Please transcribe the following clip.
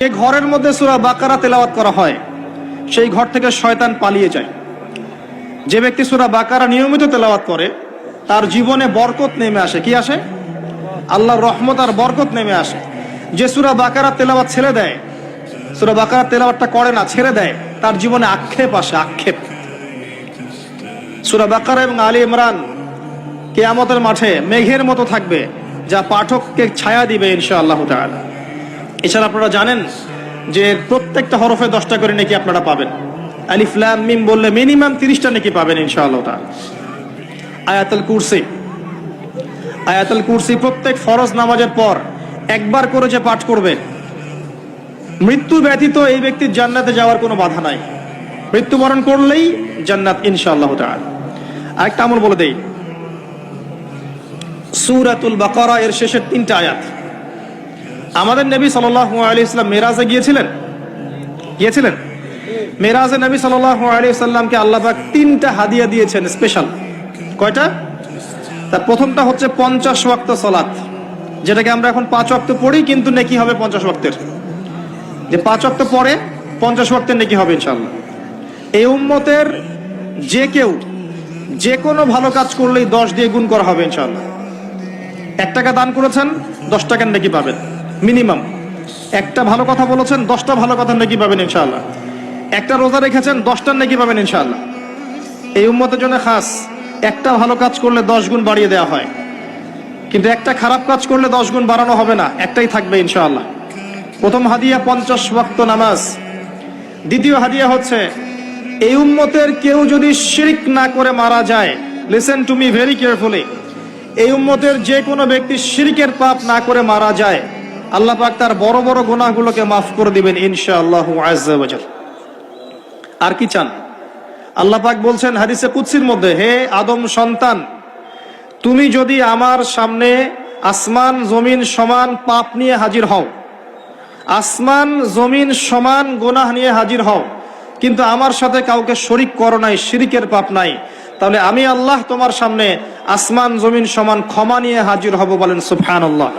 যে ঘরের মধ্যে সুরা বাকারা তেলাওয়াত করা হয়। সেই ঘর থেকে শয়তান পালিয়ে যায়। যে ব্যক্তি সুরা বাকারা নিয়মিত তেলাওয়াত করে, তার জীবনে বরকত নেমে আসে। কি আসে? আল্লাহর রহমত আর বরকত নেমে আসে। যে সুরা বাকারা তেলাওয়াত ছেড়ে দেয়, সুরা বাকারা তেলাওয়াতটা করে না, ছেড়ে দেয়, তার জীবনে আক্ষেপ আসে, আক্ষেপ। সুরা বাকারা এবং আলী ইমরান কেয়ামতের মাঠে মেঘের মতো থাকবে, যা পাঠককে ছায়া দিবে ইনশাআল্লাহ তাআলা। এছাড়া আপনারা জানেন যে প্রত্যেকটা হরফে দশটা করে নাকি আপনারা পাবেন। আলিফ, লাম, মিম বললে মিনিমাম তিরিশটা নাকি পাবেন ইনশাআল্লাহ আয়াতুল কুরসি। আয়াতুল কুরসি প্রত্যেক ফরজ নামাজের পর একবার করে যে পাঠ করবে, মৃত্যু ব্যতীত এই ব্যক্তির জান্নাতে যাওয়ার কোনো বাধা নাই। মৃত্যুবরণ করলেই জান্নাত ইনশাআল্লাহ তাআলা। আরেকটা আমল বলে দেই। সূরাতুল বাকারা এর শেষের তিনটা আয়াত। আমাদের নবী সাল্লাল্লাহু আলাইহি সাল্লাম মেরাজে গিয়েছিলেন? গিয়েছিলেন? মেরাজে নবী সাল্লাল্লাহু আলাইহি সাল্লামকে আল্লাহ পাক তিনটা হাদিয়া দিয়েছেন স্পেশাল কয়টা? তার প্রথমটা হচ্ছে পঞ্চাশ ওয়াক্ত সলাত, যেটাকে আমরা এখন পাঁচ ওয়াক্ত পড়ি, কিন্তু নেকি হবে পঞ্চাশ ওয়াক্তের। যে পাঁচ ওয়াক্ত পরে পঞ্চাশ ওয়াক্তের নেকি হবে ইনশাআল্লাহ। এই উম্মতের যে কেউ যে কোনো ভালো কাজ করলেই দশ দিয়ে গুণ করা হবে ইনশাআল্লাহ। এক টাকা দান করেছেন, দশ টাকার নাকি পাবেন। মিনিমাম। একটা ভালো কথা বলেছেন, দশটা ভালো কথা নাকি পাবেন ইনশাআল্লাহ। একটা রোজা রেখেছেন দশটার নাকি পাবেন ইনশাআল্লাহ। এই উম্মতের জন্য খাস, একটা ভালো কাজ করলে দশ গুণ বাড়িয়ে দেওয়া হয়। কিন্তু একটা খারাপ কাজ করলে দশ গুণ বাড়ানো হবে না, একটাই থাকবে ইনশাআল্লাহ। প্রথম হাদিয়া পঞ্চাশ ওয়াক্ত নামাজ। দ্বিতীয় হাদিয়া হচ্ছে, এই উম্মতের কেউ যদি শিরিক না করে মারা যায় listen to me very carefully এই উম্মতের যে কোনো ব্যক্তি শিরিকের পাপ না করে মারা যায় আল্লাহ পাক তার বড় বড় গুনাহগুলোকে মাফ করে দিবেন ইনশাআল্লাহ আজ্জা ওয়াজাল আর কি চান? আল্লাহ পাক বলছেন হাদিসে কুৎসির মধ্যে, হে আদম সন্তান, তুমি যদি আমার সামনে আসমান, জমিন সমান পাপ নিয়ে হাজির হও, আসমান, জমিন সমান গোনাহ নিয়ে হাজির হও, কিন্তু আমার সাথে কাউকে শরিক করো নাই, শিরিকের পাপ নাই, তাহলে আমি আল্লাহ তোমার সামনে আসমান, জমিন সমান ক্ষমা নিয়ে হাজির হব বলেন সুফহান আল্লাহ